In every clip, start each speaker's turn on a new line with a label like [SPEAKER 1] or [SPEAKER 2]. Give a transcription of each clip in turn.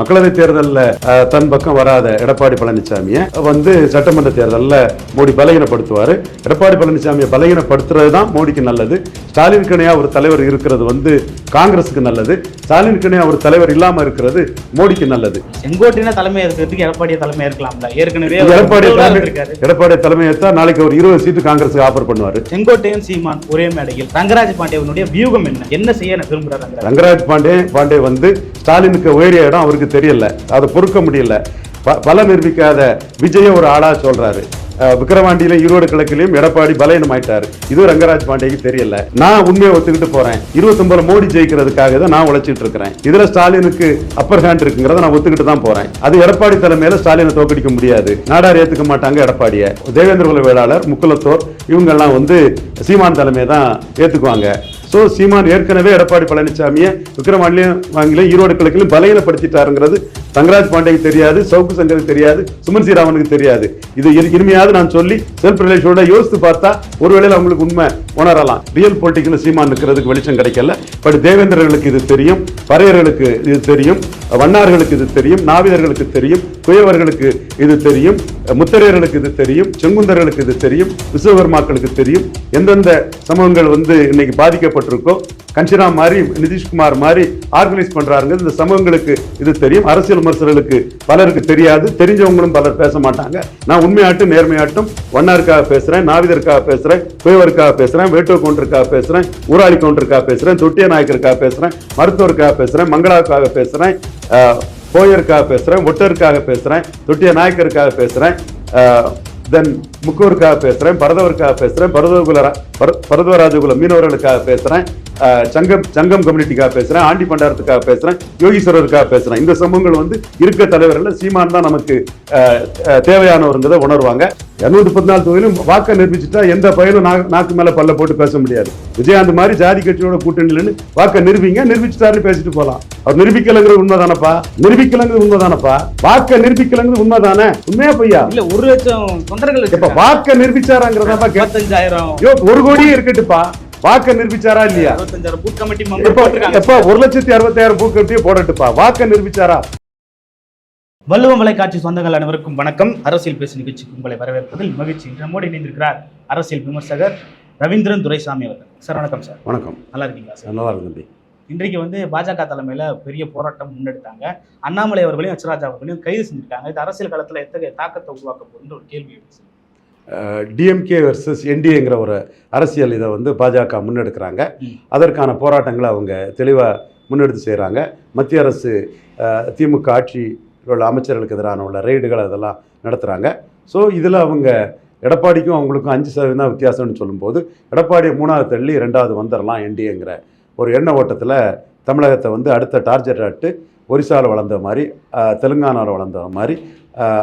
[SPEAKER 1] மக்களவை தேர்தலில் தன் பக்கம் வராத எடப்பாடி பழனிசாமியை வந்து சட்டமன்ற தேர்தலில் மோடி பலகீனப்படுத்துவார். எடப்பாடி பழனிசாமியை பலகீனப்படுத்துறது தான் மோடிக்கு நல்லது. ஸ்டாலின் கணையா ஒரு தலைவர் இருக்கிறது வந்து காங்கிரஸுக்கு நல்லது. ஸ்டாலின் கணையா ஒரு தலைவர் இல்லாமல் இருக்கிறது மோடிக்கு நல்லது.
[SPEAKER 2] செங்கோட்டையின தலைமை இருக்கிறதுக்கு எடப்பாடிய தலைமை இருக்கலாம்ல? ஏற்கனவே
[SPEAKER 1] எடப்பாடி தலைமை எடப்பாடி தலைமையை தான் நாளைக்கு ஒரு இருபது சீட்டு காங்கிரஸுக்கு ஆஃபர் பண்ணுவார்.
[SPEAKER 2] செங்கோட்டையன் சீமான் ஒரே மேடையில். ரங்கராஜ் பாண்டியவனுடைய வியூகம் என்ன? என்ன செய்ய ரங்கராஜ்?
[SPEAKER 1] ரங்கராஜ் பாண்டே பாண்டே வந்து ஸ்டாலினுக்கு உயரிய இடம் அவருக்கு தெரியல அதை பொறுக்க முடியல. ப- பலம் நிரூபிக்காத விஜய ஒரு ஆளா சொல்றாரு. அஹ் விக்கிரவாண்டியில ஈரோடு கிழக்கிலையும் எடப்பாடி பலயனம் ஆயிட்டாரு. இது ரங்கராஜ் பாண்டேக்கு தெரியல. நான் உண்மையை ஒத்துக்கிட்டு போறேன். இருபத்தொன்பது மோடி ஜெயிக்கிறதுக்காக தான் நான் உழைச்சிட்டு இருக்கிறேன். இதுல ஸ்டாலினுக்கு அப்பர் ஹேண்ட் இருக்குங்கிறத நான் ஒத்துக்கிட்டு தான் போறேன். அது எடப்பாடி தலைமையில ஸ்டாலினை தோக்கடிக்க முடியாது. நாடார் ஏத்துக்க மாட்டாங்க எடப்பாடிய. தேவேந்திர குல வேளாளர் முக்குலத்தோர் இவங்கெல்லாம் வந்து சீமான் தலைமையை தான் ஏத்துக்குவாங்க. ஸோ சீமான் ஏற்கனவே எடப்பாடி பழனிசாமியை விக்ரமாண்டிலையும் வாங்கிலையும் ஈரோடு கிழக்கிலும் பலகீனப்படுத்திட்டாருங்கிறது தங்கராஜ் பாண்டேக்கு தெரியாது சவுக்கு சங்கருக்கு தெரியாது சுமன் சீராமனுக்கு தெரியாது. இது இனிமையாவது நான் சொல்லி செல்ஃப் ரிலேஷனோட யோசித்து பார்த்தா ஒருவேளை அவங்களுக்கு உண்மை உணரலாம். ரியல் பொலிட்டிக்கல் சீமான் இருக்கிறதுக்கு வெளிச்சம் கிடைக்கல. பட் தேவேந்திரர்களுக்கு இது தெரியும் பறையர்களுக்கு இது தெரியும் வண்ணார்களுக்கு இது தெரியும் நாவிதர்களுக்கு தெரியும் குயவர்களுக்கு இது தெரியும் முத்தரையர்களுக்கு இது தெரியும் செங்குந்தர்களுக்கு இது தெரியும் விஸ்வகர்மாக்களுக்கு தெரியும். எந்தெந்த சமூகங்கள் வந்து இன்னைக்கு பாதிக்கப்படும் பாதிக்கப்பட்டிருக்கோ கன்ஷிராம் மாதிரி நிதிஷ்குமார் மாதிரி ஆர்கனைஸ் பண்றாங்க இந்த சமூகங்களுக்கு இது தெரியும். அரசியல் விமர்சகர்களுக்கு பலருக்கு தெரியாது. தெரிஞ்சவங்களும் பலர் பேச மாட்டாங்க. நான் உண்மையாட்டும் நேர்மையாட்டும் ஒன்னாருக்காக பேசுறேன் நாவிதருக்காக பேசுறேன் குயவருக்காக பேசுறேன் வேட்டோ கவுண்டருக்காக பேசுறேன் ஊராளி கவுண்டருக்காக பேசுறேன் தொட்டிய நாயக்கருக்காக பேசுறேன் மருத்துவருக்காக பேசுறேன் மங்களாவுக்காக பேசுறேன் அஹ், போயருக்காக பேசுறேன் ஒட்டருக்காக பேசுறேன் தொட்டிய நாயக்கருக்காக பேசுறேன் தென் முக்கூருக்காக பேசுகிறேன் பரதவருக்காக பேசுறேன் பரதகுல பரதவராஜகுல மீனவர்களுக்காக பேசுகிறேன் சங்கம் சங்கம் கம்யூனிட்டிக்காக பேசுகிறேன் ஆண்டி பண்டாரத்துக்காக பேசுகிறேன் யோகீஸ்வரருக்காக பேசுகிறேன் இந்த சமூகங்கள் வந்து இருக்க தலைவர்கள் சீமான் தான் நமக்கு தேவையானவருங்கிறத உணர்வாங்க. இருநூத்தி முப்பத்தி நாலு தொகுதியிலும் வாக்கை நிரூபிச்சுட்டா எந்த பையனும் நாக்கு மேல பல்ல போட்டு பேச முடியாது. விஜயகாந்த் மாதிரி ஜாதி கட்சியோட கூட்டணியிலன்னு வாக்கை நிரூபிங்க நிரூபிச்சுட்டாருன்னு பேசிட்டு போலாம். அவர் நிரூபிக்கலங்கிறது உண்மைதானப்பா? நிரூபிக்கலங்கிறது உண்மைதானப்பா? வாக்கை நிரூபிக்கலங்கிறது உண்மைதானே? உண்மையா பொய்யா?
[SPEAKER 2] இல்ல ஒரு லட்சம் தொண்டர்கள்
[SPEAKER 1] இப்ப. வாக்க நிரூபிச்சாராங்கிறதா கே
[SPEAKER 2] இருபத்தஞ்சாயிரம்
[SPEAKER 1] ஒரு கோடியே இருக்கட்டுப்பா வாக்க நிரூபிச்சாரா இல்லையா? எப்ப ஒரு லட்சத்தி அறுபத்தாயிரம் பூக்கட்டியே போடட்டுப்பா வாக்க நிரூபிச்சாரா?
[SPEAKER 2] வள்ளுவம் வலைக்காட்சி சொந்தங்கள் அனைவருக்கும் வணக்கம். அரசியல் பேசு நிகழ்ச்சிக்கு உங்களை வரவேற்பதில் மகிழ்ச்சி. நம்மோடு இணைந்திருக்கிறார் அரசியல் விமர்சகர் ரவீந்திரன் துரைசாமி அவர்கள். சார் வணக்கம் சார்.
[SPEAKER 1] வணக்கம்.
[SPEAKER 2] நல்லா இருக்கீங்களா சார்?
[SPEAKER 1] நல்லா இருக்கு
[SPEAKER 2] இன்றைக்கு வந்து பாஜக தலைமையில பெரிய போராட்டம் முன்னெடுத்தாங்க. அண்ணாமலை அவர்களையும் அச்சுராஜா அவர்களையும் கைது செஞ்சிருக்காங்க. இது அரசியல் களத்துல எத்தகைய தாக்கத்தை உருவாக்க போகுதுன்ற ஒரு கேள்வி சார்.
[SPEAKER 1] டிஎம்கே வர்சஸ் என்டிஏங்கிற ஒரு அரசியல் இதை வந்து பாஜக முன்னெடுக்கிறாங்க. அதற்கான போராட்டங்களை அவங்க தெளிவாக முன்னெடுத்து செய்கிறாங்க மத்திய அரசு திமுக ஆட்சி உள்ள அமைச்சர்களுக்கு எதிரான உள்ள ரெய்டுகள் அதெல்லாம் நடத்துகிறாங்க ஸோ இதில் அவங்க எடப்பாடிக்கும் அவங்களுக்கும் அஞ்சு சதவீதம் தான் வித்தியாசம்னு சொல்லும்போது எடப்பாடியை மூணாவது தள்ளி ரெண்டாவது வந்துடலாம் என்டிஏங்கிற ஒரு எண்ண ஓட்டத்தில் தமிழகத்தை வந்து அடுத்த டார்கெட் ஆட்டு ஒரிசாவில் வளர்ந்த மாதிரி தெலுங்கானாவில் வளர்ந்த மாதிரி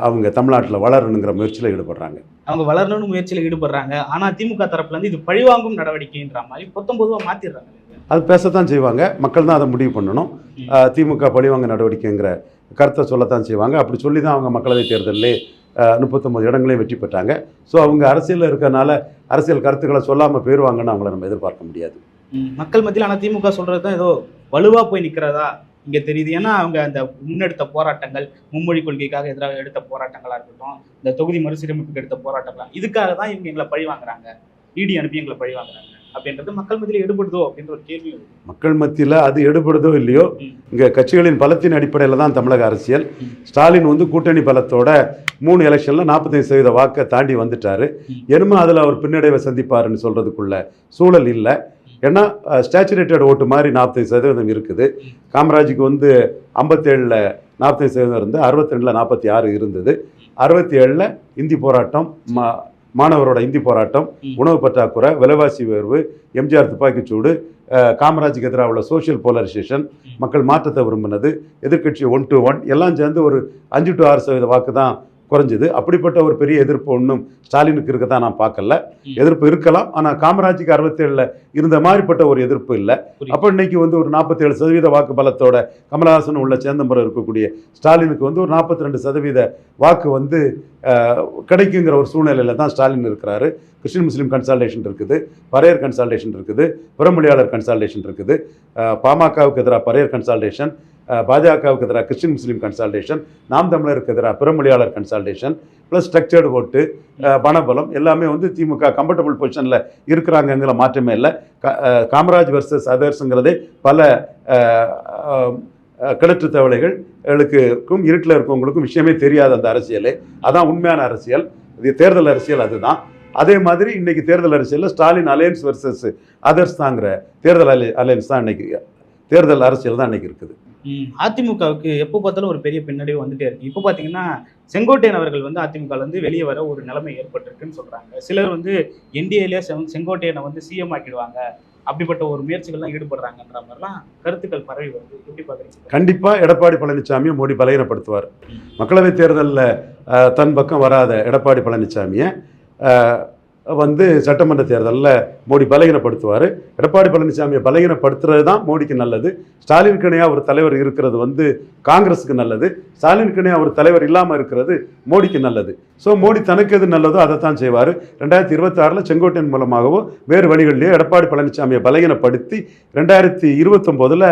[SPEAKER 1] அவங்க தமிழ்நாட்டில் வளரணுங்கிற முயற்சியில் ஈடுபடுறாங்க.
[SPEAKER 2] அவங்க வளரணும்னு முயற்சியில் ஈடுபடுறாங்க. ஆனா திமுக தரப்புல இருந்து இது பழிவாங்கும் நடவடிக்கைன்ற மாதிரி பொத்தொன்பதுவா மாத்திடுறாங்க.
[SPEAKER 1] அது பேசத்தான் செய்வாங்க. மக்கள் தான் அதை முடிவு பண்ணணும். திமுக பழிவாங்க நடவடிக்கைங்கிற கருத்தை சொல்லத்தான் செய்வாங்க. அப்படி சொல்லி தான் அவங்க மக்களவைத் தேர்தலிலே முப்பத்தொம்பது இடங்களையும் வெற்றி பெற்றாங்க. ஸோ அவங்க அரசியலில் இருக்கிறனால அரசியல் கருத்துக்களை சொல்லாமல் போயிடுவாங்கன்னு அவங்கள நம்ம எதிர்பார்க்க முடியாது.
[SPEAKER 2] மக்கள் மத்தியில் ஆனால் திமுக சொல்கிறது தான் ஏதோ வலுவாக போய் நிற்கிறதா இங்கே தெரியுது. ஏன்னா அவங்க அந்த முன்னெடுத்த போராட்டங்கள் மும்மொழி கொள்கைக்காக எதிராக எடுத்த போராட்டங்களாக இருக்கட்டும் இந்த தொகுதி மறுசீரமைப்புக்கு எடுத்த போராட்டங்களாக இதுக்காக தான் இவங்க எங்களை பழி வாங்குறாங்க. இடி அனுப்பி எங்களை பழி வாங்குறாங்க. அப்படின்றது மக்கள் மத்தியில் ஈடுபடுதோ அப்படின்ற ஒரு கேள்வி.
[SPEAKER 1] மக்கள் மத்தியில் அது எடுபடுதோ இல்லையோ. இங்கே கட்சிகளின் பலத்தின் அடிப்படையில் தான் தமிழக அரசியல். ஸ்டாலின் வந்து கூட்டணி பலத்தோட மூணு எலெக்ஷனில் நாற்பத்தைந்து சதவீத வாக்கை தாண்டி வந்துட்டாரு. என்னமோ அதில் அவர் பின்னடைவை சந்திப்பாருன்னு சொல்கிறதுக்குள்ள சூழல் இல்லை. ஏன்னா ஸ்டாச்சுரேட்டட் ஓட்டு மாதிரி நாற்பத்தைந்து சதவீதம் இருக்குது. காமராஜுக்கு வந்து ஐம்பத்தேழில் நாற்பத்தைந்து சதவீதம் இருந்து அறுபத்தி ரெண்டில் நாற்பத்தி ஆறு இருந்தது. அறுபத்தி ஏழில் இந்தி போராட்டம் மாணவரோட இந்தி போராட்டம். உணவு பற்றாக்குறை விலைவாசி உயர்வு எம்ஜிஆர் துப்பாக்கிச்சூடு காமராஜுக்கு எதிராக உள்ள சோஷியல் போலரைசேஷன். மக்கள் மாற்றத்தை விரும்பினது எதிர்க்கட்சி ஒன் டு ஒன் எல்லாம் சேர்ந்து ஒரு அஞ்சு டு ஆறு சதவீத வாக்கு தான் குறைஞ்சிது. அப்படிப்பட்ட ஒரு பெரிய எதிர்ப்பு ஒன்றும் ஸ்டாலினுக்கு இருக்க தான் நான் பார்க்கல. எதிர்ப்பு இருக்கலாம். ஆனால் காமராஜுக்கு அறுபத்தேழில் இருந்த மாதிரிப்பட்ட ஒரு எதிர்ப்பு இல்லை. அப்போ இன்னைக்கு வந்து ஒரு நாற்பத்தேழு சதவீத வாக்கு பலத்தோட கமலஹாசன் உள்ள சேந்தம்பரம் இருக்கக்கூடிய ஸ்டாலினுக்கு வந்து ஒரு நாற்பத்தி ரெண்டு சதவீத வாக்கு வந்து கிடைக்குங்கிற ஒரு சூழ்நிலையில தான் ஸ்டாலின் இருக்கிறாரு. கிறிஸ்டின் முஸ்லீம் கன்சால்டேஷன் இருக்குது. பரையர் கன்சால்டேஷன் இருக்குது. புறமொழியாளர் கன்சால்டேஷன் இருக்குது. பாமகவுக்கு எதிராக பரையர் கன்சால்டேஷன் பாஜகவுக்கு எதிராக கிறிஸ்டின் முஸ்லீம் கன்சால்டேஷன் நாம் தமிழருக்கு எதிராக பிறமொழியாளர் கன்சால்டேஷன் ப்ளஸ் ஸ்ட்ரக்சர்டு ஓட்டு பணபலம் எல்லாமே வந்து திமுக கம்ஃபர்டபுள் பொசிஷனில் இருக்கிறாங்கங்கிற மாற்றமே இல்லை. க- காமராஜ் வர்சஸ் அதர்ஸுங்கிறதே பல அஹ், கிணற்று தவளைகளுக்கும் இருட்டில் இருக்கவங்களுக்கும் விஷயமே தெரியாத அந்த அரசியலே. அதான் உண்மையான அரசியல். இது தேர்தல் அரசியல் அதுதான். அதே மாதிரி இன்னைக்கு தேர்தல் அரசியலில் ஸ்டாலின் அலையன்ஸ் வர்சஸ் அதர்ஸ் தாங்கிற தேர்தல் அலை அலையன்ஸ் தான் இன்னைக்கு தேர்தல் அரசியல் தான் இன்னைக்கு இருக்குது.
[SPEAKER 2] அதிமுகவுக்கு எப்போ பார்த்தாலும் ஒரு பெரிய பின்னடைவு வந்துட்டே இருக்கு. இப்போ பார்த்தீங்கன்னா செங்கோட்டையன் அவர்கள் வந்து அதிமுக ல இருந்து வெளியே வர ஒரு நிலைமை ஏற்பட்டிருக்குன்னு சொல்றாங்க. சிலர் வந்து என்டிஏல செங்கோட்டையனை வந்து சிஎம் ஆக்கிடுவாங்க. அப்படிப்பட்ட ஒரு முயற்சிகள்லாம் ஈடுபடுறாங்கன்ற மாதிரிலாம் கருத்துக்கள் பரவி வருது. எப்படி பாக்குறீங்க
[SPEAKER 1] கண்டிப்பா எடப்பாடி பழனிசாமியை மோடி பலகீனப்படுத்துவார். மக்களவைத் தேர்தலில் தன் பக்கம் வராத எடப்பாடி பழனிசாமியை வந்து சட்டமன்ற தேர்தலில் மோடி பலகீனப்படுத்துவார். எடப்பாடி பழனிசாமியை பலகீனப்படுத்துறது தான் மோடிக்கு நல்லது. ஸ்டாலின் இணையாக ஒரு தலைவர் இருக்கிறது வந்து காங்கிரஸுக்கு நல்லது. ஸ்டாலின் இணையாக ஒரு தலைவர் இல்லாமல் இருக்கிறது மோடிக்கு நல்லது. ஸோ மோடி தனக்கு எது நல்லதோ அதை தான் செய்வார். ரெண்டாயிரத்தி இருபத்தாறில் செங்கோட்டையின் மூலமாகவோ வேறு வழிகளிலேயோ எடப்பாடி பழனிசாமியை பலகீனப்படுத்தி ரெண்டாயிரத்தி இருபத்தொம்போதில்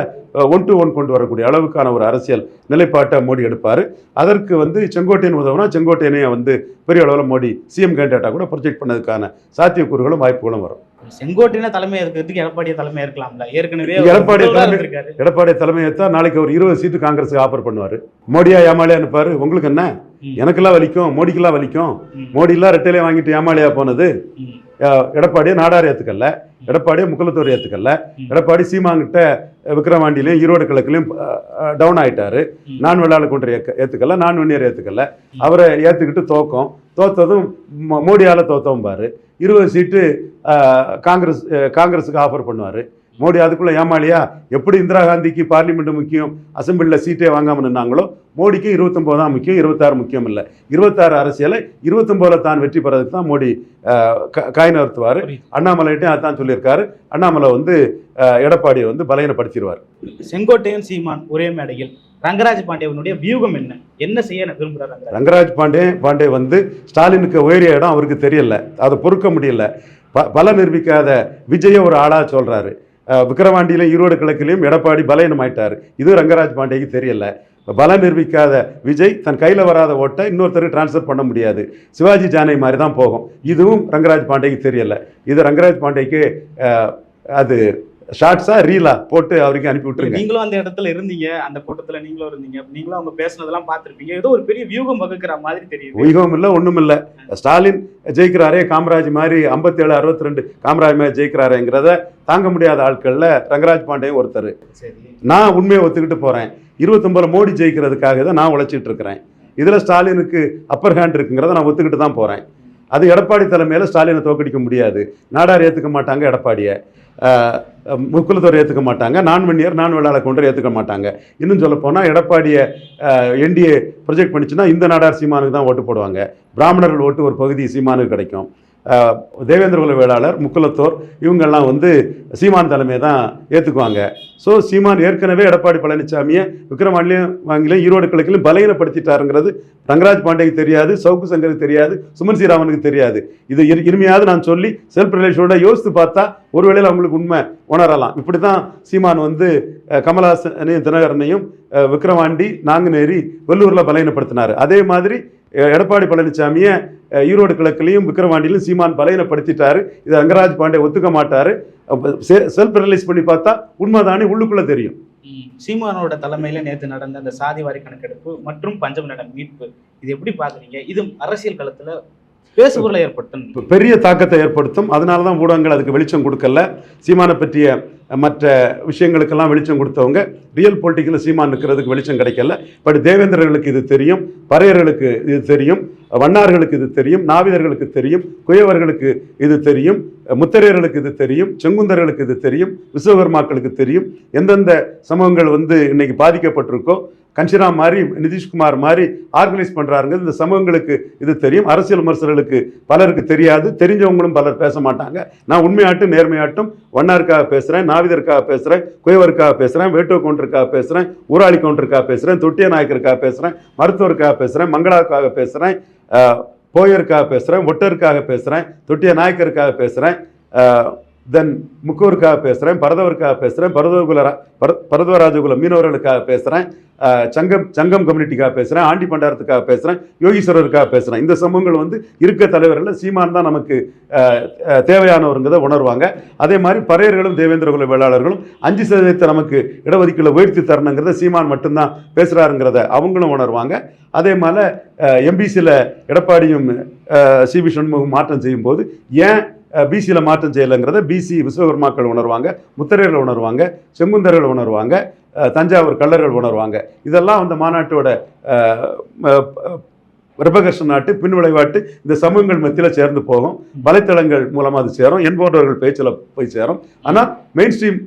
[SPEAKER 1] ஒன் டு ஒன் கொண்டு வரக்கூடிய அளவுக்கான ஒரு அரசியல் நிலைப்பாட்டை மோடி எடுப்பார். அதற்கு வந்து செங்கோட்டையன் உதவுனா செங்கோட்டையனையே வந்து பெரிய அளவில் மோடி சிஎம் கேண்டிடேட்டாக கூட ப்ரொஜெக்ட் பண்ணதுக்கான சாத்தியக்கூறுகளும் வாய்ப்புகளும் வரும்.
[SPEAKER 2] செங்கோட்டையனை தலைமை இருக்கிறதுக்கு எடப்பாடியை தலைமை இருக்கலாம்ல ஏற்கனவே
[SPEAKER 1] எடப்பாடி தலைமை-. எடப்பாடி தலைமையைத்தா நாளைக்கு ஒரு இருபது சீட்டு காங்கிரஸுக்கு ஆஃபர் பண்ணுவார். மோடியா ஏமாளியா அனுப்பாரு. உங்களுக்கு என்ன. எனக்கெல்லாம் வலிக்கும். மோடிக்கெல்லாம் வலிக்கும்.
[SPEAKER 2] ம்,
[SPEAKER 1] மோடிலாம் ரெட்டையிலே வாங்கிட்டு ஏமாளியா போனது. எடப்பாடியை நாடார் ஏத்துக்கல. எடப்பாடியை முக்குலத்தோர் ஏத்துக்கல.
[SPEAKER 2] ம்.
[SPEAKER 1] எடப்பாடி சீமாங்கிட்ட விக்ரவாண்டிலையும் ஈரோடு கிழக்குலையும் டவுன் ஆயிட்டாரு.
[SPEAKER 2] ம்.
[SPEAKER 1] நான் வெள்ளாள கொண்டு ஏத்துக்கல. நான் வெந்நீர் ஏத்துக்கல. அவரை ஏத்துக்கிட்டு தோக்கம். தோத்ததும் மோடியால தோத்தவும் பாரு இருபது சீட்டு காங்கிரஸ் காங்கிரஸுக்கு ஆஃபர் பண்ணுவாரு. மோடி அதுக்குள்ள ஏமாளியா? எப்படி இந்திரா காந்திக்கு பார்லிமெண்ட் முக்கியம்? அசெம்பிளியில் சீட்டே வாங்காம நின்னாங்களோ? மோடிக்கு இருபத்தொம்போது தான் முக்கியம் இருபத்தாறு முக்கியம் இல்லை. இருபத்தாறு அரசியலை இருபத்தொம்போதில் தான் வெற்றி பெறதுக்கு தான் மோடி காய் நகர்த்துவார். அண்ணாமலைகிட்டையும் அதான் சொல்லியிருக்காரு. அண்ணாமலை வந்து எடப்பாடியை வந்து பலகீனப்படுத்திடுவார்.
[SPEAKER 2] செங்கோட்டையன் சீமான் ஒரே மேடையில். ரங்கராஜ் பாண்டியவனுடைய வியூகம் என்ன? என்ன செய்ய விரும்புறாரு ரங்கராஜ்?
[SPEAKER 1] பாண்டே பாண்டே வந்து ஸ்டாலினுக்கு உயரிய இடம் அவருக்கு தெரியல. அதை பொறுக்க முடியல. ப பல நிரூபிக்காத விஜய ஒரு ஆளா சொல்றாரு. விக்கிரவாண்டியிலும் ஈரோடு கிழக்கிலையும் எடப்பாடி பலயனமாயிட்டாரு இது ரங்கராஜ் பாண்டேக்கு தெரியல. பலம் நிரூபிக்காத விஜய் தன் கையில் வராத ஓட்டை இன்னொருத்தருக்கு டிரான்ஸ்ஃபர் பண்ண முடியாது. சிவாஜி ஜானை மாதிரி தான் போகும். இதுவும் ரங்கராஜ் பாண்டேக்கு தெரியல. இது ரங்கராஜ் பாண்டேக்கு அது ஷார்ட்ஸா ரீலா போட்டு அவருக்கு அனுப்பி விட்டுருங்க.
[SPEAKER 2] நீங்களும் அந்த இடத்துல இருந்தீங்க அந்த கூட்டத்துல நீங்களும் இருந்தீங்க நீங்களும் அவங்க பேசுனதெல்லாம் பார்த்திருப்பீங்க. ஏதோ ஒரு பெரிய வியூகம் வகுக்கிற மாதிரி தெரியுது.
[SPEAKER 1] உய்கம் இல்லை ஒன்றும் இல்லை. ஸ்டாலின் ஜெயிக்கிறாரே காமராஜ் மாதிரி ஐம்பத்தேழு அறுபத்தி ரெண்டு காமராஜ் மாதிரி ஜெயிக்கிறாருங்கிறத தாங்க முடியாத ஆட்களில் ரங்கராஜ் பாண்டேயும் ஒருத்தர். நான் உண்மையை ஒத்துக்கிட்டு போகிறேன் இருபத்தொம்பது மோடி ஜெயிக்கிறதுக்காக தான் நான் உழைச்சிட்டு இருக்கிறேன். இதில் ஸ்டாலினுக்கு அப்பர் ஹேண்ட் இருக்குங்கிறத நான் ஒத்துக்கிட்டு தான் போகிறேன் அது எடப்பாடி தலைமையில் ஸ்டாலினை தோக்கடிக்க முடியாது. நாடார் ஏற்றுக்க மாட்டாங்க எடப்பாடியை. முக்குலத்தோர் ஏற்றுக்க மாட்டாங்க நான் வெண்ணியர் நான் வெள்ளாள கொண்டர் ஏற்றுக்க மாட்டாங்க. இன்னும் சொல்லப்போனால் எடப்பாடியை என்டிஏ ப்ரொஜெக்ட் பண்ணிச்சுன்னா இந்த நாடார் சீமானுக்கு தான் ஓட்டு போடுவாங்க. பிராமணர்கள் ஓட்டு ஒரு பகுதி சீமானுக்கு கிடைக்கும். தேவேந்திர குல வேளாளர் முக்குலத்தோர் இவங்கெல்லாம் வந்து சீமான் தலைமையை தான் ஏற்றுக்குவாங்க ஸோ சீமான் ஏற்கனவே எடப்பாடி பழனிசாமியை விக்ரமாண்டிலையும் வாங்கிலையும் ஈரோடு கிழக்கிலும் பலகீனப்படுத்திட்டாருங்கிறது ரங்கராஜ் பாண்டேக்கு தெரியாது சவுக்கு சங்கருக்கு தெரியாது சுமன் சீராமனுக்கு தெரியாது. இது இனிமையாவது நான் சொல்லி செல்ஃப் ரிலேஷனோட யோசித்து பார்த்தா ஒரு வேளையில் அவங்களுக்கு உண்மை உணரலாம். இப்படி தான் சீமான் வந்து கமலஹாசனையும் தினகரனையும் விக்ரவாண்டி நாங்குநேரி வெள்ளூரில் பலகீனப்படுத்தினார். அதே மாதிரி எடப்பாடி பழனிசாமியை ஈரோடு கிழக்குலையும் விக்ரவாண்டியிலும் சீமான் பலகீனப்படுத்திட்டாரு இதை ரங்கராஜ் பாண்டே ஒத்துக்க மாட்டாரு. செல்ஃப் ரிலைஸ் பண்ணி பார்த்தா உண்மைதானே உள்ளுக்குள்ள தெரியும்.
[SPEAKER 2] சீமானோட தலைமையில நேத்து நடந்த அந்த சாதி வாரி கணக்கெடுப்பு மற்றும் பஞ்சம் நட மீட்பு இது எப்படி பாக்குறீங்க இது அரசியல் களத்துல பேசுபொருளை ஏற்படுத்தும்.
[SPEAKER 1] பெரிய தாக்கத்தை ஏற்படுத்தும். அதனால தான் ஊடகங்கள் அதுக்கு வெளிச்சம் கொடுக்கல. சீமானை பற்றிய மற்ற விஷயங்களுக்கெல்லாம் வெளிச்சம் கொடுத்தவங்க ரியல் பொலிட்டிக்கலில் சீமான் இருக்கிறதுக்கு வெளிச்சம் கிடைக்கல. பட் தேவேந்திரர்களுக்கு இது தெரியும் பறையர்களுக்கு இது தெரியும் வண்ணார்களுக்கு இது தெரியும் நாவிதர்களுக்கு தெரியும் குயவர்களுக்கு இது தெரியும் முத்தரையர்களுக்கு இது தெரியும் செங்குந்தர்களுக்கு இது தெரியும் விஸ்வகர்மாக்களுக்கு தெரியும். எந்தெந்த சமூகங்கள் வந்து இன்னைக்கு பாதிக்கப்பட்டிருக்கோ கன்ஷிராம் மாதிரி நிதிஷ்குமார் மாதிரி ஆர்கனைஸ் பண்ணுறாருங்க இந்த சமூகங்களுக்கு இது தெரியும். அரசியல் விமர்சகர்களுக்கு பலருக்கு தெரியாது. தெரிஞ்சவங்களும் பலர் பேச மாட்டாங்க. நான் உண்மையாட்டும் நேர்மையாட்டும் வண்ணாருக்காக நான் நாவிதருக்காக பேசுகிறேன் குயவருக்காக பேசுறேன் வேட்டோ கவுண்டருக்காக பேசுகிறேன் ஊராளி கவுண்டருக்காக பேசுறேன் தொட்டிய நாயக்கருக்காக பேசுகிறேன் மருத்துவருக்காக பேசுறேன் மங்களாவுக்காக பேசுகிறேன் போயருக்காக பேசுறேன் ஒட்டருக்காக பேசுறேன் தொட்டிய நாயக்கருக்காக பேசுறேன் தென் முக்கோருக்காக பேசுகிறேன் பரதவருக்காக பேசுகிறேன் பரதவகுல பர- பரதவராஜகுல மீனவர்களுக்காக பேசுகிறேன் சங்கம் சங்கம் கம்யூனிட்டிக்காக பேசுகிறேன் ஆண்டி பண்டாரத்துக்காக பேசுகிறேன் யோகீஸ்வரருக்காக பேசுகிறேன் இந்த சமூகங்கள் வந்து இருக்க தலைவர்கள் சீமான் தான் நமக்கு தேவையானவருங்கிறத உணர்வாங்க. அதே மாதிரி பறையர்களும் தேவேந்திர குல வேளாளர்களும் அஞ்சு சதவீதத்தை நமக்கு இடஒதுக்கீடு உயர்த்தி தரணுங்கிறத சீமான் மட்டும்தான் பேசுகிறாருங்கிறத அவங்களும் உணர்வாங்க. அதே மாதிரி எம்பிசியில் எடப்பாடியும் சி வி சண்முகம் மாற்றம் செய்யும்போது ஏன் பிசியில் மாற்றம் செய்யலைங்கிறத பிசி விஸ்வகர்மாக்கள் உணர்வாங்க முத்தரையர்கள் உணர்வாங்க செங்குந்தர்கள் உணர்வாங்க தஞ்சாவூர் கல்லர்கள் உணர்வாங்க. இதெல்லாம் அந்த மாநாட்டோட அஹ், ரிபகர்ஷன் நாட்டு பின் விளைவாட்டு இந்த சமூகங்கள் மத்தியில் சேர்ந்து போகும். வலைத்தளங்கள் மூலமாக அது சேரும். என்பவர்கள் பேச்சில் போய் சேரும். ஆனால் மெயின் ஸ்ட்ரீம்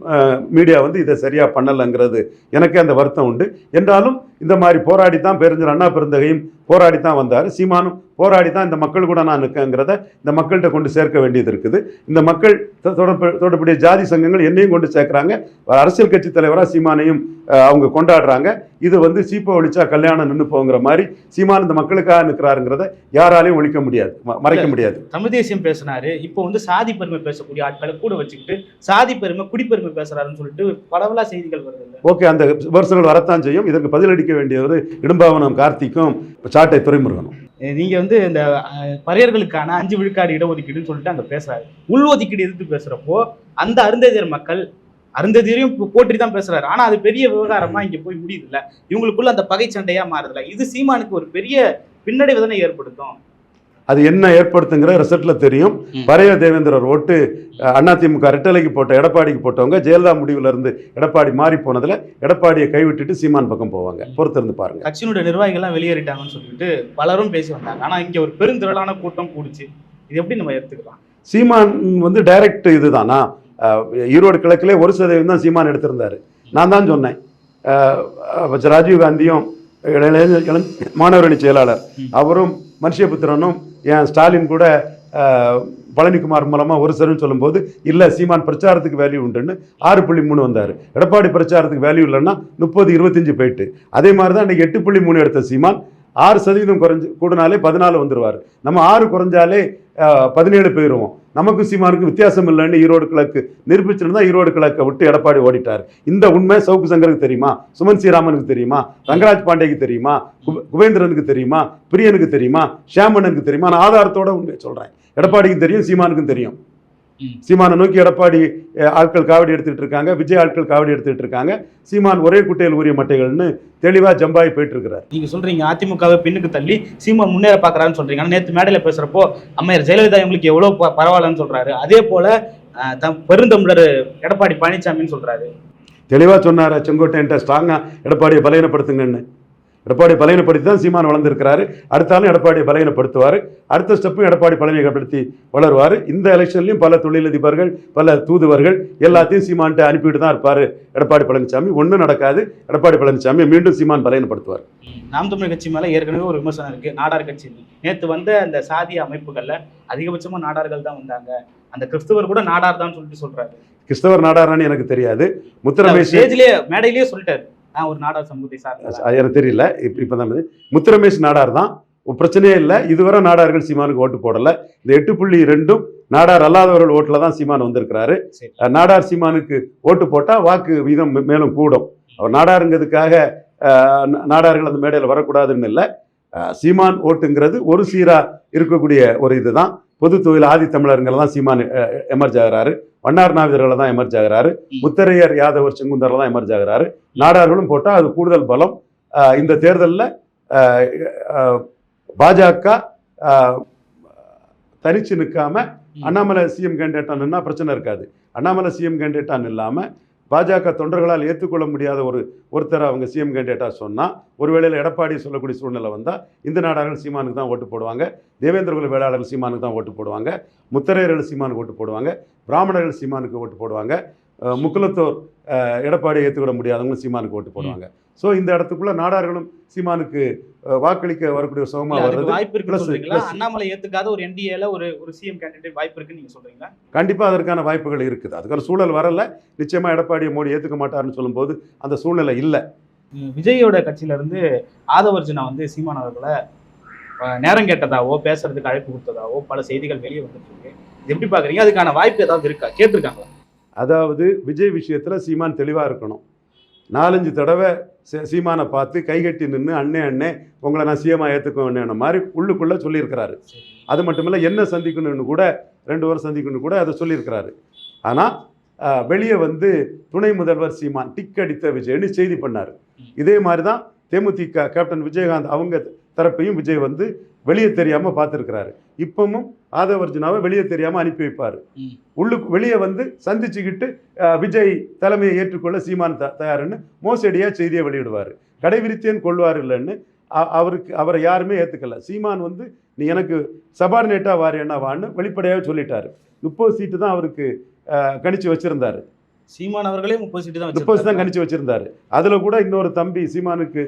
[SPEAKER 1] மீடியா வந்து இதை சரியாக பண்ணலைங்கிறது எனக்கே அந்த வருத்தம் உண்டு. என்றாலும் இந்த மாதிரி போராடி தான் பெருஞ்சர் அண்ணா பெருந்தகையும் போராடி தான் வந்தார். சீமானும் போராடி தான் இந்த மக்கள் கூட நான் இருக்கேங்கிறத இந்த மக்கள்கிட்ட கொண்டு சேர்க்க வேண்டியது இருக்குது. இந்த மக்கள் தொடர்பு தொடர்புடைய ஜாதி சங்கங்கள் என்னையும் கொண்டு சேர்க்குறாங்க. அரசியல் கட்சி தலைவராக சீமானையும் அவங்க கொண்டாடுறாங்க. இது வந்து சீப்பை ஒழிச்சா கல்யாணம் நின்று போங்கிற மாதிரி சீமான் இந்த மக்களுக்காக நிற்கிறாருங்கிறத யாராலையும் ஒழிக்க முடியாது. மறைக்க முடியாது.
[SPEAKER 2] தமிழ் தேசியம் பேசினாரு. இப்போ வந்து சாதி பெருமை பேசக்கூடிய ஆட்களை கூட வச்சுக்கிட்டு சாதி பெருமை குடிப்பெருமை பேசுறாருன்னு சொல்லிட்டு பரவலா செய்திகள் வருது
[SPEAKER 1] ஓகே அந்த விமர்சனங்கள் வரத்தான் செய்யும். இதற்கு பதிலளிக்க வேண்டியவர் இடும்பாவனம் கார்த்திக்கும் சாட்டை துறைமுருகனும்.
[SPEAKER 2] நீங்க வந்து இந்த பறையர்களுக்கான அஞ்சு விழுக்காடு இடஒதுக்கீடுன்னு சொல்லிட்டு அங்க பேசுறாரு. உள்ஒதுக்கீடு எதிர்த்து பேசுறப்போ அந்த அருந்ததியர் மக்கள் அருந்ததியரையும் போற்றி தான் பேசுறாரு. ஆனா அது பெரிய விவகாரமா இங்க போய் முடியுது இல்ல இவங்களுக்குள்ள அந்த பகை சண்டையா மாறுதுல இது சீமானுக்கு ஒரு பெரிய பின்னடைவு தானே ஏற்படுத்தும்.
[SPEAKER 1] அது என்ன ஏற்படுத்துங்கிற ரிசல்ட்ல தெரியும். பரைய தேவேந்திரர் ஓட்டு அஹ், அதிமுக ரெட்டலைக்கு போட்ட எடப்பாடிக்கு போட்டவங்க ஜெயலலிதா முடிவுல இருந்து எடப்பாடி மாறி போனதுல எடப்பாடியை கைவிட்டுட்டு சீமான் பக்கம் போவாங்க. பொறுத்திருந்து பாருங்க.
[SPEAKER 2] கட்சியினுடைய நிர்வாகிகள்லாம் வெளியேறிட்டாங்கன்னு சொல்லிட்டு பலரும் பேசி வந்தாங்க. ஆனா இங்க ஒரு பெருந்திரளான கூட்டம் கூடுச்சு. இது எப்படி நம்ம எடுத்துக்கலாம்?
[SPEAKER 1] சீமான் வந்து டைரக்ட் இதுதானா? ஈரோடு கிழக்கிலே ஒரு சதவீதம் தான் சீமான் எடுத்திருந்தாரு. நான் தான் சொன்னேன். ராஜீவ் காந்தியும் மாணவரணி செயலாளர். அவரும் மனுஷபுத்திரனும் என் ஸ்டாலின் கூட பழனிக்குமார் மூலமாக ஒரு சருன்னு சொல்லும்போது இல்லை சீமான் பிரச்சாரத்துக்கு வேல்யூ உண்டுன்னு ஆறு புள்ளி மூணு வந்தார். எடப்பாடி பிரச்சாரத்துக்கு வேல்யூ இல்லைன்னா முப்பது இருபத்தஞ்சு போயிட்டு. அதே மாதிரி தான் அன்றைக்கி எட்டு புள்ளி மூணு எடுத்த சீமான் ஆறு சதவீதம் குறைஞ்சு கூடினாலே பதினாலு வந்துடுவார் நம்ம ஆறு குறைஞ்சாலே பதினேழு போயிடுவோம் நமக்கும் சீமானுக்கும் வித்தியாசம் இல்லைன்னு ஈரோடு கிழக்கு நிரூபிச்சிருந்தா ஈரோடு கிழக்கை விட்டு எடப்பாடி ஓடிட்டார். இந்த உண்மை சவுக்கு சங்கருக்கு தெரியுமா? சுமன் ஸ்ரீராமனுக்கு தெரியுமா? ரங்கராஜ் பாண்டேக்கு தெரியுமா? குபேந்திரனுக்கு தெரியுமா? பிரியனுக்கு தெரியுமா? ஷியாமனுக்கு தெரியுமா? நான் ஆதாரத்தோட உண்மையை சொல்கிறேன் எடப்பாடிக்கும் தெரியும் சீமானுக்கும் தெரியும். சீமானை நோக்கி எடப்பாடி ஆட்கள் காவடி எடுத்துட்டு இருக்காங்க விஜய் ஆட்கள் காவடி எடுத்துட்டு இருக்காங்க. சீமான் ஒரே குட்டையில் ஊறிய மட்டைகள்னு தெளிவா ஜம்பாய் போயிட்டு இருக்கிறார்
[SPEAKER 2] நீங்க சொல்றீங்க அதிமுகவை பின்னுக்கு தள்ளி சீமான் முன்னேற பாக்குறாருன்னு சொல்றீங்க. ஆனா நேத்து மேடையில பேசுறப்போ அம்மையார் ஜெயலலிதா இவங்களுக்கு எவ்வளவு ப- பரவாயில்லன்னு சொல்றாரு. அதே போல தம் பெருந்தமிழர் எடப்பாடி பழனிசாமின்னு சொல்றாரு.
[SPEAKER 1] தெளிவா சொன்னார் செங்கோட்டையன்ட்ட ஸ்ட்ராங்கா எடப்பாடியை பலையனப்படுத்துங்கன்னு எடப்பாடி பலையனப்படுத்தி தான் சீமான் வளர்ந்துருக்கிறாரு. அடுத்தாலும் எடப்பாடியை பலையனப்படுத்துவார் அடுத்த ஸ்டெப்பும் எடப்பாடி பலையனப்படுத்தி வளருவார். இந்த எலெக்ஷன்லையும் பல தொழிலதிபர்கள் பல தூதுவர்கள் எல்லாத்தையும் சீமான்ட்ட அனுப்பிட்டு தான் இருப்பார் எடப்பாடி பழனிசாமி. ஒன்றும் நடக்காது. எடப்பாடி பழனிசாமி மீண்டும் சீமான் பலையனப்படுத்துவார்
[SPEAKER 2] நாம் தமிழ் கட்சி மேல ஏற்கனவே ஒரு விமர்சனம் இருக்கு. நாடார் கட்சி. நேத்து வந்த அந்த சாதிய அமைப்புகள்ல அதிகபட்சமா நாடார்கள் தான் வந்தாங்க. அந்த கிறிஸ்தவர் கூட நாடார் தான் சொல்லிட்டு சொல்றாரு.
[SPEAKER 1] கிறிஸ்தவர் நாடாரான்னு எனக்கு தெரியாது. முத்துரமேஷ்
[SPEAKER 2] ஸ்டேஜ்லயே மேடையிலேயே சொல்லிட்டாரு. ஒரு நாடார் சமூகத்தை
[SPEAKER 1] எனக்கு தெரியல. இப்போ இப்போ தான் முத்துரமேஷ் நாடார் தான். பிரச்சனையே இல்லை. இதுவரை நாடார்கள் சீமானுக்கு ஓட்டு போடல. இந்த எட்டு புள்ளி ரெண்டும் நாடார் அல்லாதவர்கள் ஓட்டில் தான் சீமான் வந்திருக்கிறாரு.
[SPEAKER 2] சரி.
[SPEAKER 1] நாடார் சீமானுக்கு ஓட்டு போட்டால் வாக்கு வீதம் மே- மேலும் கூடும். அவர் நாடாருங்கிறதுக்காக நாடார்கள் அந்த மேடையில் வரக்கூடாதுன்னு இல்லை. சீமான் ஓட்டுங்கிறது ஒரு சீராக இருக்கக்கூடிய ஒரு இதுதான். பொது தொழில் ஆதி தமிழருங்களை தான் சீமான் எமர்ஜ் ஆகிறாரு வண்ணார் நாவிதர்களை தான் எமர்ஜ் ஆகிறாரு. முத்தரையர் யாதவர் செங்குந்தரில் தான் எமர்ஜ் ஆகிறாரு நாடார்களும் போட்டால் அது கூடுதல் பலம் இந்த தேர்தலில் பாஜக தனிச்சு நிற்காம. அண்ணாமலை சிஎம் கேண்டிடேட்டா நின்னா பிரச்சனை இருக்காது அண்ணாமலை சிஎம் கேண்டிடேட்டா இல்லாம பாஜக தொண்டர்களால் ஏற்றுக்கொள்ள முடியாத ஒரு ஒருத்தர் அவங்க சிஎம் சொன்னால் ஒரு ஒருவேளையில் எடப்பாடி சொல்லக்கூடிய சூழ்நிலை வந்தால் இந்த நாடார்கள் சீமானுக்கு தான் ஓட்டு போடுவாங்க. தேவேந்திரகுல வேளாளர்கள் சீமானுக்கு தான் ஓட்டு போடுவாங்க. முத்தரையர்கள் சீமானுக்கு ஓட்டு போடுவாங்க. பிராமணர்கள் சீமானுக்கு ஓட்டு போடுவாங்க. முக்குலத்தோர் எடப்பாடியை ஏற்றுக்கிட முடியாதவங்க சீமானுக்கு ஓட்டு போடுவாங்க. ஸோ இந்த இடத்துக்குள்ள நாடார்களும் சீமானுக்கு வாக்களிக்க வரக்கூடிய சுகமா வர்றது
[SPEAKER 2] வாய்ப்பு
[SPEAKER 1] plus-
[SPEAKER 2] அண்ணாமலை ஏத்துக்காத ஒரு என்டிஏல ஒரு ஒரு சிஎம் கேண்டிடேட் வாய்ப்பு இருக்குன்னு நீங்க சொல்றீங்களா?
[SPEAKER 1] கண்டிப்பா அதற்கான வாய்ப்புகள் இருக்குது. அதுக்கான சூழல் வரல. நிச்சயமா எடப்பாடியை மோடி ஏத்துக்க மாட்டாருன்னு சொல்லும்போது அந்த சூழ்நிலை இல்லை.
[SPEAKER 2] விஜயோட கட்சியில இருந்து ஆதவர்ஜுனா வந்து சீமான் அவர்களை நேரம் கேட்டதாவோ பேசுறதுக்கு அழைப்பு கொடுத்ததாவோ பல செய்திகள் வெளியே வந்துட்டு இருக்கு. எப்படி பாக்குறீங்க அதுக்கான வாய்ப்பு ஏதாவது இருக்கா? கேட்டிருக்காங்களா?
[SPEAKER 1] அதாவது விஜய் விஷயத்தில் சீமான் தெளிவாக இருக்கணும். நாலஞ்சு தடவை சீமானை பார்த்து கைகட்டி நின்று அண்ணே அண்ணே உங்களை நான் சீமாக ஏற்றுக்கோன்னு மாதிரி உள்ளுக்குள்ளே சொல்லியிருக்கிறாரு. அது மட்டும் இல்லை என்ன சந்திக்கணும்னு கூட ரெண்டு வாரம் சந்திக்கணும்னு கூட அதை சொல்லியிருக்கிறாரு. ஆனால் வெளியே வந்து துணை முதல்வர் சீமான் டிக் அடித்த விஜய்னு செய்தி பண்ணார். இதே மாதிரி தான் தேமுதிக கேப்டன் விஜயகாந்த் அவங்க தரப்பையும் விஜய் வந்து வெளியே தெரியாமல் பார்த்துருக்கிறாரு. இப்பவும் ஆதவர்ஜுனாவை வெளியே தெரியாமல் அனுப்பி வைப்பார். உள்ளுக்கு வெளியே வந்து சந்திச்சுக்கிட்டு விஜய் தலைமையை ஏற்றுக்கொள்ள சீமான் த தயாருன்னு மோசடியாக செய்தியை வெளியிடுவார். கடைவிரித்தேன் கொள்வார் இல்லைன்னு அவருக்கு அவரை யாருமே ஏற்றுக்கல சீமான் வந்து நீ எனக்கு சபார்டினேட்டாக வாரியன்னா வான்னு வெளிப்படையாக சொல்லிட்டாரு. முப்பது சீட்டு தான் அவருக்கு கணிச்சு வச்சிருந்தாரு.
[SPEAKER 2] சீமான் அவர்களே முப்பது சீட்டு தான்
[SPEAKER 1] முப்பது தான். கணிச்சு வச்சிருந்தாரு. அதுல கூட இன்னொரு தம்பி சீமானுக்கு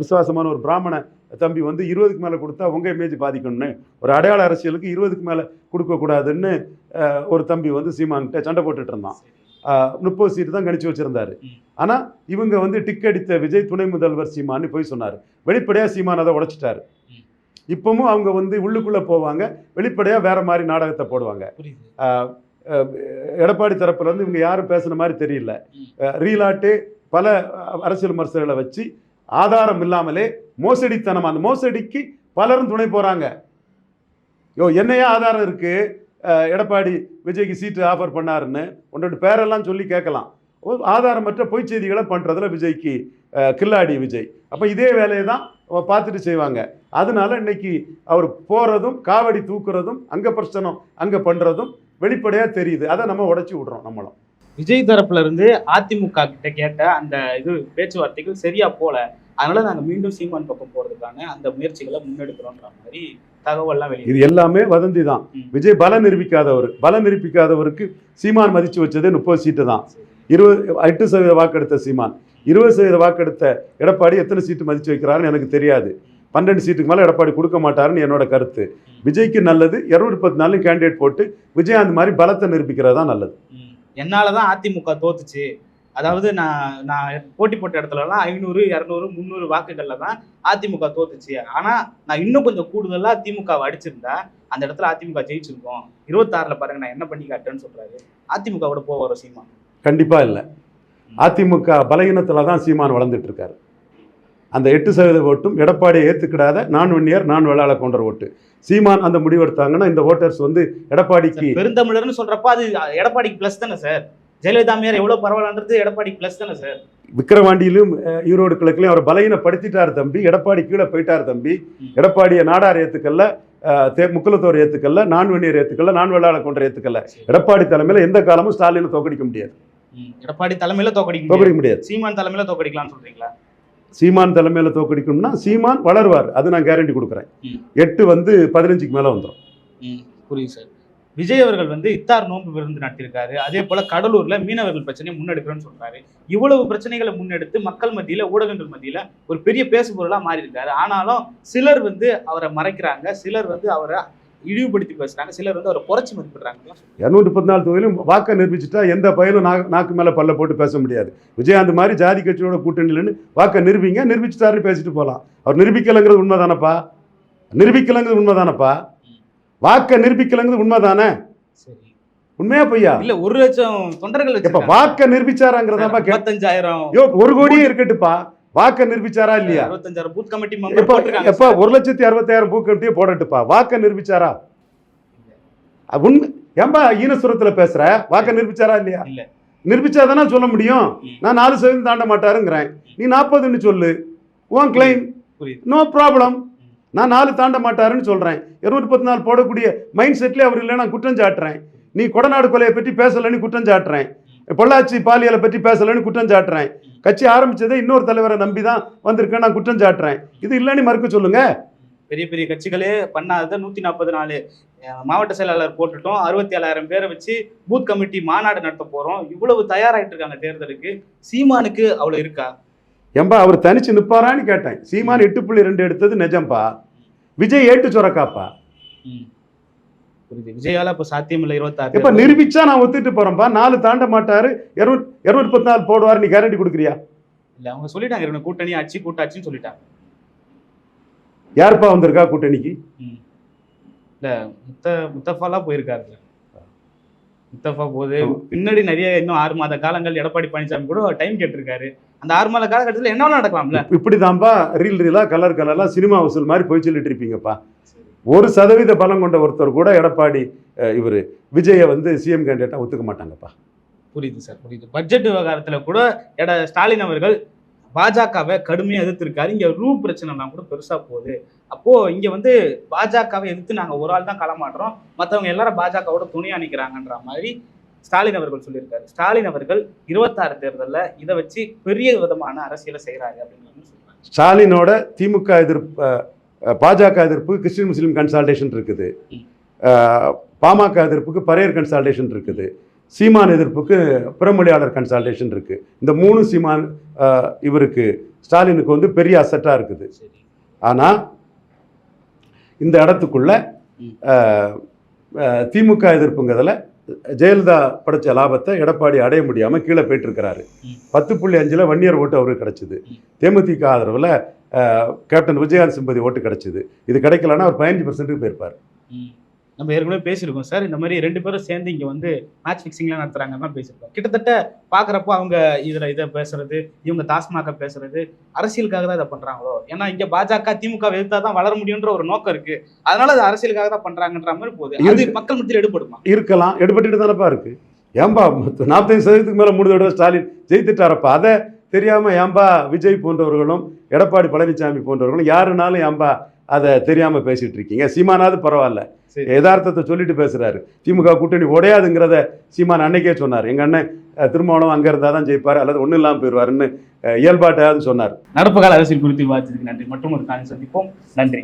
[SPEAKER 1] விசுவாசமான ஒரு பிராமண தம்பி வந்து இருபதுக்கு மேல கொடுத்தா உங்க இமேஜ் பாதிக்கணும்னு ஒரு அடையாள அரசியலுக்கு இருபதுக்கு மேல கொடுக்க கூடாதுன்னு அஹ், ஒரு தம்பி வந்து சீமான்கிட்ட சண்டை போட்டுட்டு இருந்தான். முப்பது சீட்டு தான் கணிச்சு வச்சிருந்தாரு.
[SPEAKER 2] ம்.
[SPEAKER 1] ஆனா இவங்க வந்து டிக் அடித்த விஜய் துணை முதல்வர் சீமான்னு போய் சொன்னாரு. வெளிப்படையா சீமான் அதை உடைச்சிட்டாரு. இப்பவும் அவங்க வந்து உள்ளுக்குள்ள போவாங்க வெளிப்படையா வேற மாதிரி நாடகத்தை போடுவாங்க. எடப்பாடி தரப்புல இருந்து இவங்க யாரும் பேசுன மாதிரி தெரியல. ரீலாட்டு பல அரசியல் விமர்சகர்களை வச்சு ஆதாரம் இல்லாமலே மோசடித்தனம்? அந்த மோசடிக்கு பலரும் துணை போகிறாங்க யோ என்னையா ஆதாரம் இருக்குது எடப்பாடி விஜய்க்கு சீட்டு ஆஃபர் பண்ணாருன்னு ஒன்றோட பேரெல்லாம் சொல்லி கேட்கலாம். ஓ, ஆதாரமற்ற பொய் செய்திகளை பண்ணுறதுல விஜய்க்கு கில்லாடி விஜய். அப்போ இதே வேலையை தான் பார்த்துட்டு செய்வாங்க. அதனால இன்னைக்கு அவர் போகிறதும் காவடி தூக்குறதும் அங்கே பிரச்சனம் அங்கே பண்ணுறதும் வெளிப்படையாக தெரியுது. அதை நம்ம உடச்சி விடுறோம் நம்மளும்.
[SPEAKER 2] விஜய் தரப்புல இருந்து அதிமுக கிட்ட கேட்ட அந்த இது பேச்சுவார்த்தைகள் சரியா போல. அதனால நாங்க மீண்டும் சீமான் பக்கம் போறதுக்கான அந்த முயற்சிகளை முன்னெடுக்கிறோன்ற மாதிரி தகவல்லாம் வெளியே
[SPEAKER 1] இது எல்லாமே வதந்தி தான். விஜய் பலம் நிரூபிக்காதவர் பலம் நிரூபிக்காதவருக்கு சீமான் மதிச்சு வச்சதே முப்பது சீட்டு தான். இருபது எட்டு சதவீத வாக்கெடுத்த சீமான். இருபது சதவீத வாக்கெடுத்த எடப்பாடி எத்தனை சீட்டு மதிச்சு வைக்கிறாருன்னு எனக்கு தெரியாது. பன்னெண்டு சீட்டுக்கு மேலே எடப்பாடி கொடுக்க மாட்டாருன்னு என்னோட கருத்து. விஜய்க்கு நல்லது இருநூத்தி பத்து நாலு கேண்டிடேட் போட்டு விஜய் அந்த மாதிரி பலத்தை நிரூபிக்கிறது தான் நல்லது.
[SPEAKER 2] ம். என்னாலதான் அதிமுக தோத்துச்சு. அதாவது நான் நான் போட்டி போட்ட இடத்துலலாம் ஐநூறு இரநூறு முந்நூறு வாக்குகள்ல தான் அதிமுக தோத்துச்சு. ஆனா நான் இன்னும் கொஞ்சம் கூடுதலா திமுகவை அடிச்சிருந்தா அந்த இடத்துல அதிமுக ஜெயிச்சிருக்கோம். இருபத்தாறுல பாருங்க நான் என்ன பண்ணி காட்டேன்னு சொல்றாரு. அதிமுகவோட போக வரும் சீமா
[SPEAKER 1] கண்டிப்பா இல்லை. அதிமுக பலகீனத்துல தான் சீமான் வளர்ந்துட்டு இருக்காரு. அந்த எட்டு சதவீத ஓட்டும் எடப்பாடியை ஏத்துக்கிடாத நான் ஒன்னியர் நான் வேளாள கொண்ட ஓட்டு. சீமான் அந்த முடிவெடுத்தாங்கன்னா இந்த ஓட்டர்ஸ் வந்து எடப்பாடிக்கு
[SPEAKER 2] பெருந்தமிழர்னு சொல்றப்ப அது எடப்பாடிக்கு பிளஸ் தானே சார்? ஜெயலலிதா மேயர் எவ்வளவு பரவாயில்லன்றது எடப்பாடிக்கு பிளஸ் தானே சார்
[SPEAKER 1] விக்கிரவாண்டியிலும் ஈரோடு கிழக்குலையும் அவர் பலகீனப்படுத்திட்டார் தம்பி. எடப்பாடி கீழே போயிட்டார் தம்பி. எடப்பாடியை நாடார் ஏத்துக்கல்ல தே முக்குலத்தோர் ஏத்துக்கல்ல நான் வெந்நீர் ஏத்துக்கல்ல நான் வேளாள கொன்ற ஏத்துக்கல்ல எடப்பாடி தலைமையில எந்த காலமும் ஸ்டாலினை தோக்கடிக்க முடியாது.
[SPEAKER 2] எடப்பாடி தலைமையில தோக்கடிக்க.
[SPEAKER 1] தோக்கடிக்க முடியாது.
[SPEAKER 2] சீமான் தலைமையில தோக்கடிக்கலாம்னு சொல்றீங்களா?
[SPEAKER 1] சீமான் தலைமையில தோக்கடிக்கணும்னா சீமான் வளருவார். அது நான் கேரண்டி கொடுக்குறேன். எட்டு வந்து பதினஞ்சுக்கு மேல வந்துடும்
[SPEAKER 2] புரியுது சார் விஜய் அவர்கள் வந்து இத்தார் நோன்பு விருந்து நடத்தியிருக்காரு. அதே போல கடலூர்ல மீனவர்கள் பிரச்சனையை முன்னெடுக்கிறேன்னு சொல்றாரு. இவ்வளவு பிரச்சனைகளை முன்னெடுத்து மக்கள் மத்தியில ஊடகங்கள் மத்தியில ஒரு பெரிய பேசுபொருளா மாறி இருக்காரு ஆனாலும் சிலர் வந்து அவரை மறைக்கிறாங்க. சிலர் வந்து அவரை இழிவுபடுத்தி பேசுறாங்க. சிலர் வந்து அவரை குறைச்சி மதிப்பிடுறாங்க.
[SPEAKER 1] இரநூற்றி பதினாலு தொகுதியிலும் வாக்கை நிரூபிச்சுட்டா எந்த பயலும் நா நாக்கு மேலே பல்ல போட்டு பேச முடியாது. விஜயகாந்த் மாதிரி ஜாதி கட்சியோட கூட்டணியிலன்னு வாக்கை நிரூபிங்க நிரூபிச்சுட்டாருன்னு பேசிட்டு போகலாம் அவர் நிரூபிக்கலைங்கிறது உண்மைதானப்பா? நிரூபிக்கலைங்கிறது உண்மைதானப்பா? வாக்கை நிரூபிக்கலைங்கிறது உண்மைதானே? உண்மையா பொய்யா?
[SPEAKER 2] இல்ல ஒரு லட்சம் தொண்டர்கள்
[SPEAKER 1] இப்ப. வாக்கை நிரூபிச்சாராங்கிறதாப்பா கே
[SPEAKER 2] முப்பத்தஞ்சாயிரம்
[SPEAKER 1] யோ ஒரு கோடியே இருக்கட்டுப்பா வாக்கை நிரூபிச்சாரா இல்லையா?
[SPEAKER 2] பூத் கமிட்டி
[SPEAKER 1] எப்ப ஒரு லட்சத்தி அறுபத்தாயிரம் பூக்கட்டியே போடட்டுப்பா வாக்கை நிரூபிச்சாரா? உண்மை ஏன்பா ஈனசுரத்துல பேசுற? வாக்கை நிரூபிச்சாரா இல்லையா?
[SPEAKER 2] இல்ல.
[SPEAKER 1] நிரூபிச்சாதானே சொல்ல முடியும். நான் நாலு சதவீதம் தாண்ட மாட்டாருங்கிறேன். நீ நாற்பதுன்னு சொல்லு. உன் கிளைம் நோ ப்ராப்ளம் நான் நாலு தாண்ட மாட்டாருன்னு சொல்கிறேன் இருநூற்றி பத்து நாள் போடக்கூடிய மைண்ட் செட்லேயே அவர் இல்லை நான் குற்றம் சாட்டுறேன். நீ கொடநாடு கொலையை பற்றி பேசலைன்னு குற்றம் சாட்டுறேன். பொள்ளாச்சி பாலியலை பற்றி பேசலைன்னு குற்றம் சாட்டுறேன். கட்சி ஆரம்பித்ததை இன்னொரு தலைவரை நம்பி தான் வந்திருக்கேன் நான் குற்றம் சாட்டுறேன். இது இல்லைன்னு மறுக்க சொல்லுங்க.
[SPEAKER 2] பெரிய பெரிய கட்சிகளே பண்ணாத நூற்றி நாற்பது நாலு மாவட்ட செயலாளர் போட்டுட்டோம். அறுபத்தி ஏழாயிரம் பேரை வச்சு பூத் கமிட்டி மாநாடு நடத்த போகிறோம் இவ்வளவு தயாராகிட்டு இருக்காங்க தேர்தலுக்கு. சீமானுக்கு அவ்வளோ இருக்கா?
[SPEAKER 1] ஏம்பா அவர் தனிச்சு நிப்பாரான்னு கேட்டேன். சீமான் எட்டு புள்ளி ரெண்டு எடுத்தது நிஜம்பா? விஜய் ஏட்டு சொரக்காப்பா?
[SPEAKER 2] விஜயால இப்ப சாத்தியம் இல்லை
[SPEAKER 1] இப்ப
[SPEAKER 2] இருபத்தாறு
[SPEAKER 1] நிரூபிச்சா நான் ஒத்துட்டு போறேன்பா. நாலு தாண்ட மாட்டாரு. இருநூத்தி பத்து நாள் போடுவார் நீ கேரண்டி கொடுக்குறியா?
[SPEAKER 2] இல்ல அவங்க சொல்லிட்டாங்க இவங்க கூட்டணி ஆட்சி கூட்டாட்சின்னு சொல்லிட்டாங்க.
[SPEAKER 1] யாருப்பா வந்திருக்கா கூட்டணிக்கு.
[SPEAKER 2] இல்ல முத்த முத்தஃபாலா போயிருக்காரு. முத்தஃபா போகுது பின்னாடி நிறைய இன்னும் ஆறு மாத காலங்கள் எடப்பாடி பழனிசாமி கூட டைம் கேட்டிருக்காரு. அந்த ஆறு மாத காலகட்டத்தில் என்ன நடக்கலாம்ல?
[SPEAKER 1] இப்படிதான்பா ரீல் ரீலா கலர் கலரா சினிமா வசூல் மாதிரி போய் சொல்லிட்டு இருப்பீங்கப்பா. ஒரு சதவீத பலம் கொண்ட ஒருத்தர் கூட எடப்பாடி இவரு விஜயை வந்து சிஎம் கேண்டிடேட்டா ஒத்துக்க மாட்டாங்கப்பா.
[SPEAKER 2] புரியுது சார் புரியுது. பட்ஜெட் விவகாரத்துல கூட எட ஸ்டாலின் அவர்கள் பாஜகவை கடுமையா எதிர்த்திருக்காரு. இங்க ரூ பிரச்சனைலாம் கூட பெருசா போகுது. அப்போ இங்க வந்து பாஜகவை எதிர்த்து நாங்க ஒரு ஆள் தான் களமாடுறோம். மத்தவங்க எல்லாரும் பாஜகவோட துணையா நிக்கிறாங்கன்ற மாதிரி ஸ்டாலின் அவர்கள் சொல்லியிருக்காரு. ஸ்டாலின் அவர்கள் இருபத்தாறு தேர்தல்ல இதை வச்சு பெரிய விதமான அரசியலை செய்யறாரு அப்படின்னு
[SPEAKER 1] ஸ்டாலினோட திமுக எதிர்ப்பு பாஜக எதிர்ப்பு கிறிஸ்டின் முஸ்லீம் கன்சால்டேஷன் இருக்குது. பாமக எதிர்ப்புக்கு பரையர் கன்சால்டேஷன் இருக்குது. சீமான் எதிர்ப்புக்கு பிறமொழியாளர் கன்சால்டேஷன் இருக்கு. இந்த மூணு சீமான் இவருக்கு ஸ்டாலினுக்கு வந்து பெரிய அசட்டா இருக்குது.
[SPEAKER 2] சரி.
[SPEAKER 1] ஆனா இந்த இடத்துக்குள்ள திமுக எதிர்ப்புங்கிறதுல ஜெயலலிதா படைச்ச லாபத்தை எடப்பாடி அடைய முடியாம கீழே
[SPEAKER 2] போயிட்டுருக்கிறாரு.
[SPEAKER 1] பத்து புள்ளி அஞ்சுல வன்னியர் ஓட்டு அவருக்கு கிடைச்சது. தேமுதிக ஆதரவுல கேப்டன் விஜயகாந்த் சிம்பதி ஓட்டு கிடச்சிது. இது கிடைக்கலன்னா அவர் பதினஞ்சு பர்சன்ட்டுக்கு போயிருப்பார்.
[SPEAKER 2] நம்ம ஏற்கனவே பேசியிருக்கோம். சார் இந்த மாதிரி ரெண்டு பேரும் சேர்ந்து இங்க வந்து மேட்ச் ஃபிக்ஸிங்லாம் நடத்துறாங்கன்னு பேசியிருக்கோம். கிட்டத்தட்ட பாக்குறப்போ அவங்க இதுல இதை பேசுறது இவங்க டாஸ்மாக பேசுறது அரசியலுக்காக தான் இதை பண்றாங்களோ? ஏன்னா இங்க பாஜக திமுக எதிர்த்தா தான் வளர முடியுன்ற ஒரு நோக்கம் இருக்கு. அதனால அது அரசியலுக்காக தான் பண்றாங்கன்ற மாதிரி போகுது. மக்கள் மத்தியில் எடுபடுமா?
[SPEAKER 1] இருக்கலாம். எடுபட்டுட்டு தானப்பா இருக்கு. ஏன்பா நாற்பத்தஞ்சு சதவீதத்துக்கு மேல மூணு தடவை ஸ்டாலின் ஜெயித்துட்டாரப்பா. அதை தெரியாம ஏன்பா விஜய் போன்றவர்களும் எடப்பாடி பழனிசாமி போன்றவர்களும் யாருனாலும் ஏன்பா அதை தெரியாம பேசிட்டு இருக்கீங்க சீமானாவது பரவாயில்ல. யதார்த்தத்தை சொல்லிட்டு பேசுறாரு. திமுக கூட்டணி உடையாதுங்கிறத சீமான் அன்னைக்கே சொன்னார். எங்க அண்ணன் திருமாவளவன் அங்க இருந்தா தான் ஜெயிப்பாரு அல்லது ஒண்ணும் இல்லாம போயிடுவாருன்னு இயல்பாட்டையாவது சொன்னார்.
[SPEAKER 2] நடப்பு கால அரசியல் குறித்து விவாதிச்சதுக்கு நன்றி. மற்றும் ஒரு காலை சந்திப்போம். நன்றி.